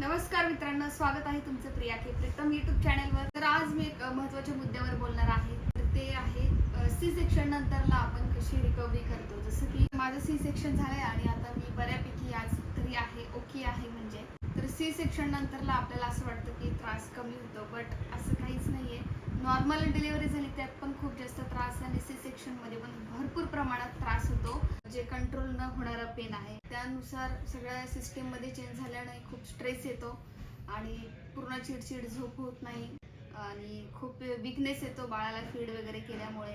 नमस्कार मित्रांनो स्वागत आहे तुमचं प्रिया के प्रीतम युट्यूब चॅनलवर तर आज मी एक महत्त्वाच्या महत्त्वाच्या मुद्द्यावर बोलणार आहे. तर ते आहे सी सेक्शन नंतरला आपण कशी रिकव्हरी करतो. जसं की माझं सी सेक्शन झालंय आणि आता मी बऱ्यापैकी आज तरी आहे ओके आहे म्हणजे. तर सी सेक्शन नंतरला आपल्याला असं वाटतं की त्रास कमी होतो बट असं काही नॉर्मल डिलिव्हरी झाली त्यात पण खूप जास्त त्रास आणि सी सेक्शनमध्ये पण भरपूर प्रमाणात त्रास होतो. जे कंट्रोल न होणारा पेन आहे त्यानुसार सगळ्या सिस्टीममध्ये चेंज झाल्याने खूप स्ट्रेस येतो. आणि पूर्ण चिडचिड झोप होत नाही. आणि खूप विकनेस येतो बाळाला फीड वगैरे केल्यामुळे.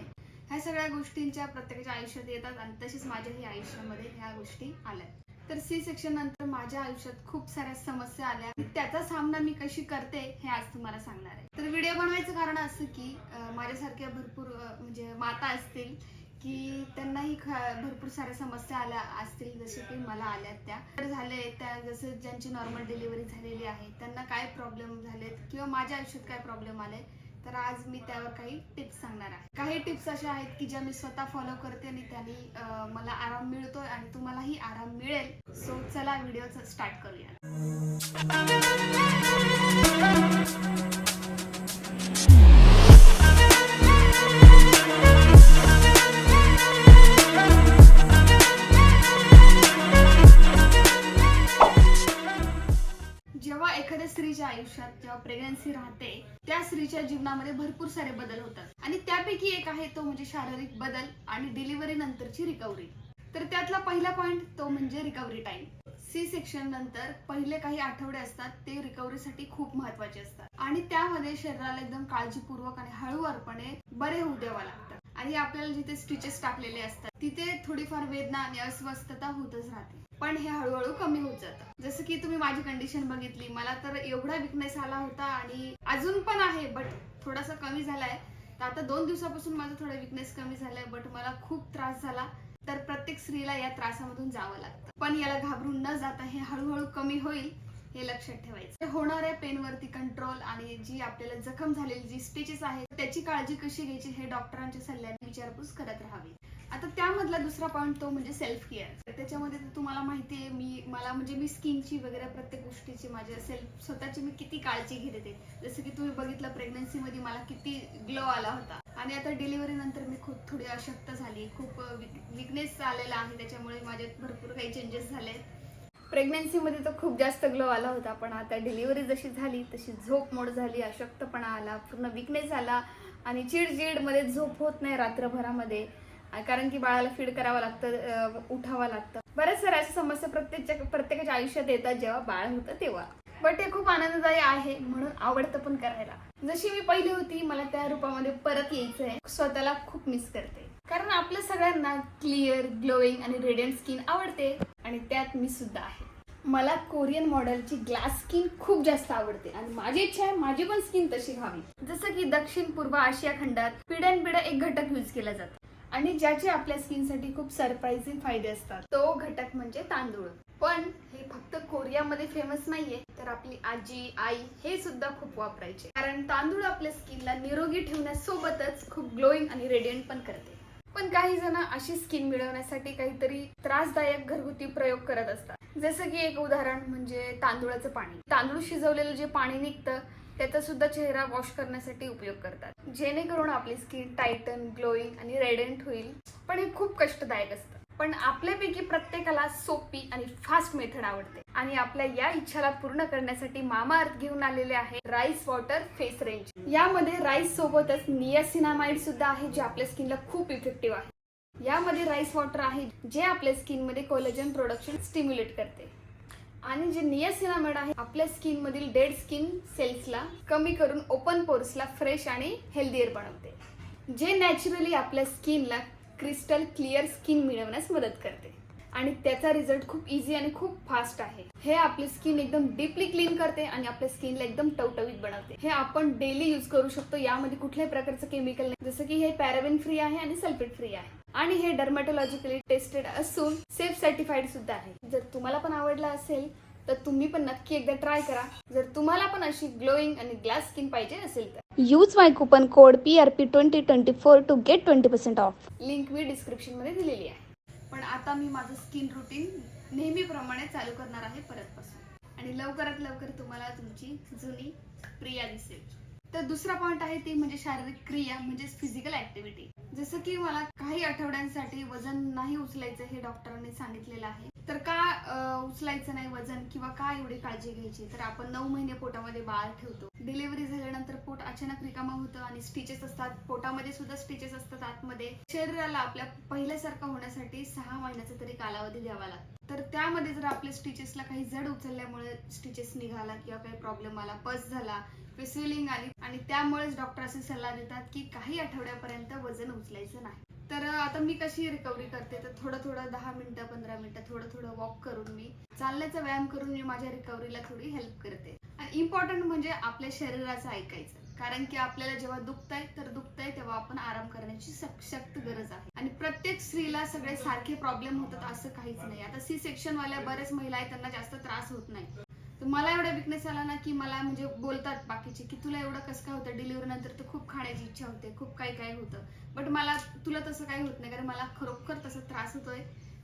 ह्या सगळ्या गोष्टींच्या प्रत्येकाच्या आयुष्यात येतात. आणि तसेच माझ्याही आयुष्यामध्ये ह्या गोष्टी आल्या तर सी सेक्शन नंतर माझ्या आयुष्यात खूप साऱ्या समस्या आल्या. त्याचा सामना मी कशी करते हे आज तुम्हाला सांगणार आहे. तर व्हिडिओ बनवायचं कारण असं की माझ्यासारख्या भरपूर म्हणजे माता असतील की त्यांनाही भरपूर साऱ्या समस्या आल्या असतील जसे की मला आल्या त्या. तर झाले त्या जसं ज्यांची नॉर्मल डिलिव्हरी झालेली आहे त्यांना काय प्रॉब्लेम झालेत किंवा माझ्या आयुष्यात काय प्रॉब्लेम आले तर आज मी त्यावर काही टिप्स सांगणार आहे. काही टिप्स अशा आहेत की ज्या मी स्वतः फॉलो करते आणि त्यांनी मला आराम मिळतोय आणि तुम्हालाही आराम मिळेल. सो चला व्हिडिओ स्टार्ट करूया. स्त्रीच्या जीवनामध्ये भरपूर सारे बदल होतात. आणि त्यापैकी एक आहे तो म्हणजे शारीरिक बदल आणि डिलिव्हरी नंतरची रिकव्हरी तर त्यातला पहिला पॉईंट तो म्हणजे रिकव्हरी टाइम सी सेक्शन नंतर पहिले काही आठवडे असतात ते रिकव्हरीसाठी खूप महत्त्वाचे असतात. आणि त्यामध्ये शरीराला एकदम काळजीपूर्वक आणि हळूवारपणे बरे होऊ द्यावा लागतात आणि आपल्याला जिथे स्टिचेस टाकलेले असतात तिथे थोडीफार वेदना आणि अस्वस्थता होतच राहते. पण हे हळूहळू कमी होत जातं. जसं की तुम्ही माझी कंडिशन बघितली मला तर एवढा विकनेस आला होता आणि अजून पण आहे बट थोडासा कमी झालाय. तर आता दोन दिवसापासून माझा थोडा विकनेस कमी झालाय बट मला खूप त्रास झाला. तर प्रत्येक स्त्रीला या त्रासामधून जावं लागतं. पण याला घाबरून न जाता हे हळूहळू कमी होईल. हे लक्षात ठेवायचं. होणाऱ्या पेनवरती कंट्रोल आणि जी आपल्याला जखम झालेली जी स्टिचेस आहेत त्याची काळजी कशी घ्यायची हे डॉक्टरांच्या सल्ल्याने विचारपूस करत राहावी. आता त्यामधला दुसरा पॉईंट तो म्हणजे सेल्फ केअर त्याच्यामध्ये तर तुम्हाला माहिती आहे मी मला म्हणजे मी स्किनची वगैरे प्रत्येक गोष्टीची माझ्या सेल्फ स्वतःची मी किती काळजी घेते जसं की तुम्ही बघितलं प्रेग्नन्सी मध्ये मला किती ग्लो आला होता. आणि आता डिलिव्हरी नंतर मी खूप थोडी अशक्त झाली. खूप विकनेस आलेला आहे त्याच्यामुळे माझ्यात भरपूर काही चेंजेस झाले प्रेग्नन्सीमध्ये तर खूप जास्त ग्लो आला होता पण आता डिलिव्हरी जशी झाली तशी झोप मोड झाली अशक्तपणा आला पूर्ण विकनेस आला आणि चिडचिडमध्ये झोप होत नाही रात्रभरामध्ये. कारण की बाळाला फीड करावं लागतं उठावं लागतं. बऱ्याच साऱ्या अशा समस्या प्रत्येकच्या प्रत्येकाच्या आयुष्यात येतात जेव्हा बाळ होतं तेव्हा. बट ते खूप आनंददायी आहे म्हणून आवडतं पण करायला. जशी मी पहिली होती मला त्या रूपामध्ये परत यायचं आहे स्वतःला खूप मिस करते. कारण आपल्या सगळ्यांना क्लिअर ग्लोईंग आणि रेडियंट स्किन आवडते. आणि त्यात मी सुद्धा आहे. मला कोरियन मॉडेलची ग्लास स्किन खूप जास्त आवडते. आणि माझी इच्छा आहे माझी पण स्किन तशी व्हावी. जसं की दक्षिण पूर्व आशिया खंडात पिढ्यानपिढ्या एक घटक यूज केला जातो. आणि ज्याचे आपल्या स्किनसाठी खूप सरप्राइझिंग फायदे असतात. तो घटक म्हणजे तांदूळ. पण हे फक्त कोरियामध्ये फेमस नाहीये. तर आपली आजी आई हे सुद्धा खूप वापरायचे. कारण तांदूळ आपल्या स्किनला निरोगी ठेवण्यासोबतच खूप ग्लोईंग आणि रेडियंट पण करते. पण काही जण अशी स्किन मिळवण्यासाठी काहीतरी त्रासदायक घरगुती प्रयोग करत असतात. जसं की एक उदाहरण म्हणजे तांदूळाचं पाणी. तांदूळ शिजवलेलं जे पाणी निघतं त्याचा सुद्धा चेहरा वॉश करण्यासाठी उपयोग करतात. जेणेकरून आपली स्किन टायटन ग्लोईंग आणि रेडेंट होईल. पण हे खूप कष्टदायक असतं. पण आपल्यापैकी प्रत्येकाला सोपी आणि फास्ट मेथड आवडते. आणि आपल्या या इच्छाला पूर्ण करण्यासाठी मामा अर्थ घेऊन आलेले आहे राईस वॉटर फेस रेंज. यामध्ये राईस सोबतच नियासिनामाइड सुद्धा आहे जे आपल्या स्किनला खूप इफेक्टिव्ह आहे. यामध्ये राईस वॉटर आहे जे आपल्या स्किनमध्ये कोलेजन प्रोडक्शन स्टिम्युलेट करते. आणि जे नियासिनामाइड आहे आपल्या स्किन मधील डेड स्किन सेल्सला कमी करून ओपन पोर्सला फ्रेश आणि हेल्दियर बनवते. जे नॅचरली आपल्या स्किनला क्रिस्टल क्लिअर स्किन मिळवण्यास मदत करते. आणि त्याचा रिझल्ट खूप इझी आणि खूप फास्ट आहे. हे आपली स्किन एकदम डीपली क्लीन करते आणि आपल्या स्किनला एकदम टवटवीत बनवते. हे आपण डेली यूज करू शकतो यामध्ये कुठल्याही प्रकारचं केमिकल नाही. जसं की हे पॅराबिन फ्री आहे आणि सल्फेट फ्री आहे. आणि हे डर्मॅटोलॉजिकली टेस्टेड असून सेफ सर्टिफाईड सुद्धा आहे. जर तुम्हाला पण आवडला असेल तर तुम्ही पण नक्की एकदा ट्राय करा. जर तुम्हाला पण अशी ग्लोईंग आणि ग्लास स्किन पाहिजे असेल तर. Use my coupon code P R P twenty twenty four to get twenty percent off link मी डिस्क्रिप्शनमध्ये दिलेली आहे. पण आता मी माझं स्किन रुटीन नेहमीप्रमाणे चालू करणार आहे परतपासून. आणि लवकरात लवकर तुम्हाला तुमची जुनी प्रिया दिसेल. तर दुसरा पॉइंट आहे ती म्हणजे शारीरिक क्रिया म्हणजेच फिजिकल ऍक्टिव्हिटी जसं की मला काही आठवड्यांसाठी वजन नाही उचलायचं हे डॉक्टरांनी सांगितलेलं आहे. तर का उचलायचं नाही वजन किंवा का एवढी काळजी घ्यायची? तर आपण नऊ महिने पोटामध्ये बाळ ठेवतो. डिलिव्हरी झाल्यानंतर पोट अचानक रिकामा होतं आणि स्टिचेस असतात. पोटामध्ये सुद्धा स्टिचेस असतात आतमध्ये. शरीराला आपल्या पहिल्यासारखं होण्यासाठी सहा महिन्याचा तरी कालावधी द्यावा लागतो. तर त्यामध्ये जर आपल्या स्टिचेसला काही जड उचलल्यामुळे स्टिचेस निघाला किंवा काही प्रॉब्लेम आला पस झाला स्वेलिंग आली आणि त्यामुळेच डॉक्टर असे सल्ला देतात की काही आठवड्यापर्यंत वजन उचलायचं नाही. तर आता मी कशी रिकव्हरी करते? तर थोडं थोडं दहा मिनिटं पंधरा मिनिटं थोडं थोडं वॉक करून मी चालण्याचा व्यायाम करून मी माझ्या रिकव्हरीला थोडी हेल्प करते. आणि इम्पॉर्टंट म्हणजे आपल्या शरीराचं ऐकायचं. कारण की आपल्याला जेव्हा दुखताय तर दुखतंय तेव्हा आपण आराम करण्याची सशक्त गरज आहे. आणि प्रत्येक स्त्रीला सगळे सारखे प्रॉब्लेम होतात असं काहीच नाही. आता सी सेक्शन वाल्या बऱ्याच महिला आहेत त्यांना जास्त त्रास होत नाही. तर मला एवढा विकनेस आला ना की मला म्हणजे बोलतात बाकीचे की तुला एवढं कसं काय होतं? डिलिव्हरी नंतर तर खूप खाण्याची इच्छा होते खूप काही काय होतं. बट मला तुला तसं काही होत नाही कारण मला खरोखर तसा त्रास होतोय.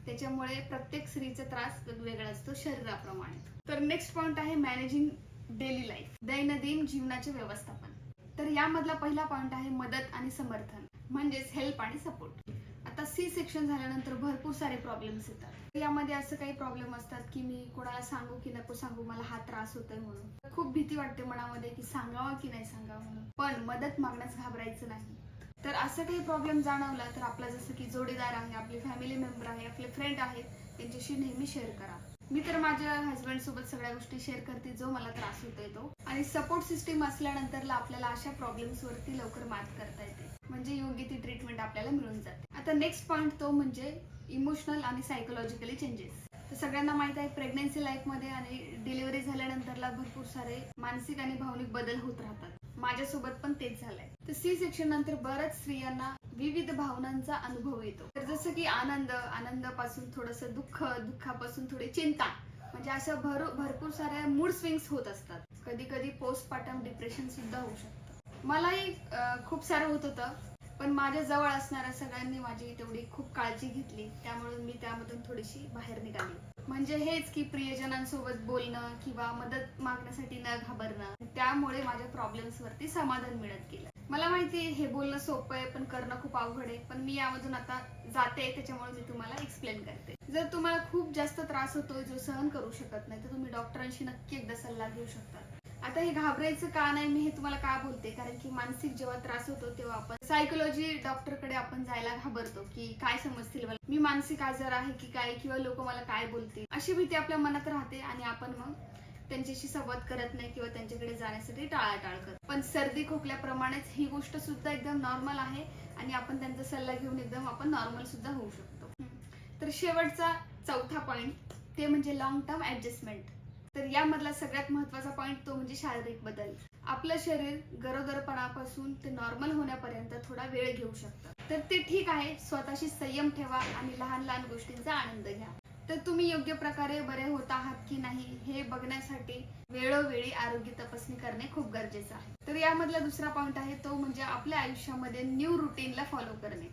त्याच्यामुळे प्रत्येक स्त्रीचा त्रास वेगवेगळा असतो शरीराप्रमाणे. तर नेक्स्ट पॉईंट आहे मॅनेजिंग डेली लाईफ दैनंदिन जीवनाचे व्यवस्थापन. तर यामधला पहिला पॉईंट आहे मदत आणि समर्थन म्हणजेच हेल्प आणि सपोर्ट आता सी सेक्शन झाल्यानंतर भरपूर सारे प्रॉब्लेम्स येतात. यामध्ये असं काही प्रॉब्लेम असतात की मी कोणाला सांगू की नको सांगू मला हा त्रास होतोय म्हणून. खूप भीती वाटते मनामध्ये की सांगावा की नाही सांगावा म्हणून. पण मदत मागण्यास घाबरायचं नाही. तर असं काही प्रॉब्लेम जाणवला तर आपला जसं की जोडीदार आहे आपले फॅमिली मेंबर आहे आपले फ्रेंड आहेत त्यांच्याशी नेहमी शेअर करा. मी तर माझ्या हस्बंड सोबत सगळ्या गोष्टी शेअर करते जो मला त्रास होतोय तो. आणि सपोर्ट सिस्टीम असल्यानंतर आपल्याला अशा प्रॉब्लेम्स वरती लवकर मात करता येते. म्हणजे योग्य ती ट्रीटमेंट आपल्याला मिळून जाते. आता नेक्स्ट पॉइंट तो म्हणजे इमोशनल आणि सायकोलॉजिकली चेंजेस तर सगळ्यांना माहीत आहे प्रेग्नन्सी लाईफमध्ये आणि डिलिव्हरी झाल्यानंतरला भरपूर सारे मानसिक आणि भावनिक बदल होत राहतात. माझ्यासोबत पण तेच झालंय. तर सी सेक्शन नंतर बऱ्याच स्त्रियांना विविध भावनांचा अनुभव येतो. तर जसं की आनंद आनंदापासून थोडस दुःख दुःखापासून थोडी चिंता म्हणजे अशा भर भरपूर साऱ्या मूड स्विंग्स होत असतात. कधी कधी पोस्टपार्टम डिप्रेशन सुद्धा होऊ शकतं. मलाही खूप सारं होत होतं. पण माझ्या जवळ असणाऱ्या सगळ्यांनी माझी तेवढी खूप काळजी घेतली. त्यामुळे मी त्यामधून थोडीशी बाहेर निघाली. म्हणजे हेच की प्रियजनांसोबत बोलणं किंवा मदत मागण्यासाठी न घाबरणं त्यामुळे माझ्या प्रॉब्लेम्स वरती समाधान मिळत गेलं. मला माहिती आहे हे बोलणं सोपं आहे पण करणं खूप अवघड आहे. पण मी यामधून आता जाते त्याच्यामुळे मी तुम्हाला एक्सप्लेन करते. जर तुम्हाला खूप जास्त त्रास होतोय जो सहन करू शकत नाही तर तुम्ही डॉक्टरांशी नक्की एकदा सल्ला घेऊ शकता. आता हे घाबरायचं का नाही मी हे तुम्हाला का बोलते? कारण की मानसिक जेव्हा त्रास होतो तेव्हा आपण सायकोलॉजी डॉक्टरकडे आपण जायला घाबरतो की काय समजतील मला. मी मानसिक आजार आहे की काय किंवा लोक मला काय बोलतील? अशी भीती आपल्या मनात राहते आणि आपण मग त्यांच्याशी संवाद करत नाही किंवा त्यांच्याकडे जाण्यासाठी टाळाटाळ करतो पण सर्दी खोकल्याप्रमाणेच ही गोष्ट सुद्धा एकदम नॉर्मल आहे आणि आपण त्यांचा सल्ला घेऊन एकदम आपण नॉर्मल सुद्धा होऊ शकतो. तर शेवटचा चौथा पॉईंट ते म्हणजे लॉंग टर्म ऍडजस्टमेंट तर यामधला सगळ्यात महत्त्वाचा पॉईंट तो म्हणजे शारीरिक बदल. आपलं शरीर गरोदरपणापासून ते नॉर्मल होण्यापर्यंत थोडा वेळ घेऊ शकतं. तर ते ठीक आहे स्वतःशी संयम ठेवा आणि लहान लहान गोष्टींचा आनंद घ्या. तर तुम्ही योग्य प्रकारे बरे होत आहात की नाही हे बघण्यासाठी वेळोवेळी आरोग्य तपासणी करणे खूप गरजेचं आहे. तर यामधला दुसरा पॉईंट आहे तो म्हणजे आपल्या आयुष्यामध्ये न्यू रुटीनला फॉलो करणे.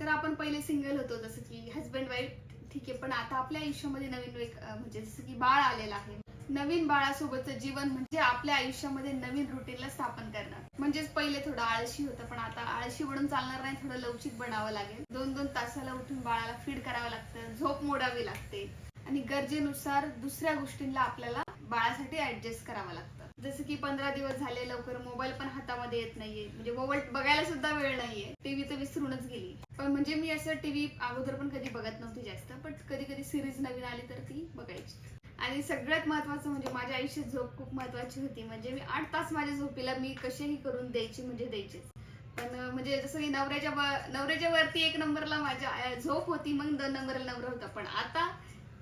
तर आपण पहिले सिंगल होतो जसं की हस्बंड वाईफ ठीक आहे पण आता आपल्या आयुष्यामध्ये नवीन एक म्हणजे जसं की बाळ आलेलं आहे. नवीन बाळासोबतचं जीवन म्हणजे आपल्या आयुष्यामध्ये नवीन रुटीनला स्थापन करणं. म्हणजेच पहिले थोडं आळशी होतं पण आता आळशी म्हणून चालणार नाही थोडं लवचिक बनावं लागेल. दोन दोन तासाला उठून बाळाला फीड करावं लागतं झोप मोडावी लागते. आणि गरजेनुसार दुसऱ्या गोष्टींना आपल्याला बाळासाठी ऍडजस्ट करावं लागतं. जसं की पंधरा दिवस झाले लवकर मोबाईल पण हातामध्ये येत नाहीये. म्हणजे मोबाईल बघायला सुद्धा वेळ नाहीये. टीव्ही तर विसरूनच गेली. पण म्हणजे मी असं टीव्ही अगोदर पण कधी बघत नव्हती जास्त पण कधी कधी सिरीज नवीन आली तर ती बघायची. आणि सगळ्यात महत्वाचं म्हणजे माझ्या आयुष्यात झोप खूप महत्वाची होती. म्हणजे मी आठ तास माझ्या झोपीला मी कसेही करून द्यायची म्हणजे द्यायचीच. पण म्हणजे जसं की नवऱ्याच्या नवऱ्याच्या वरती एक नंबरला माझ्या झोप होती मग दोन नंबरला नवरा होता. पण आता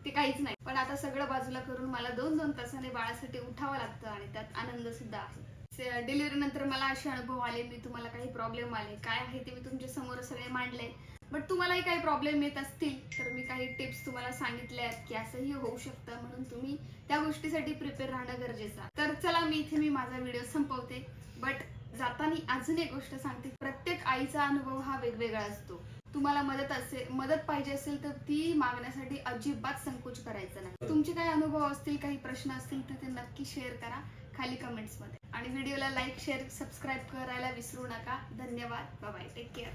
ते काहीच नाही. पण आता सगळं बाजूला करून मला दोन दोन तासाने बाळासाठी उठावं लागतं आणि त्यात आनंद सुद्धा आहे. डिलिव्हरी नंतर मला असे अनुभव आले मी तुम्हाला काही प्रॉब्लेम आले काय आहे ते मी तुमच्यासमोर सगळे मांडले. बट तुम्हालाही काही प्रॉब्लेम येत असतील तर मी काही टिप्स तुम्हाला सांगितल्या आहेत की असंही होऊ शकतं म्हणून तुम्ही त्या गोष्टीसाठी प्रिपेअर राहणं गरजेचं आहे. तर चला मी इथे मी माझा व्हिडिओ संपवते. बट जाताना अजून एक गोष्ट सांगते. प्रत्येक आईचा अनुभव हा वेगवेगळा असतो. तुम्हाला मदत असेल मदत पाहिजे असेल तर ती मागण्यासाठी अजिबात संकोच करायचा नाही. तुमचे काही अनुभव असतील काही प्रश्न असतील तर ते नक्की शेअर करा खाली कमेंट्समध्ये आणि व्हिडिओला लाईक शेअर सबस्क्राईब करायला विसरू नका. धन्यवाद. Bye take care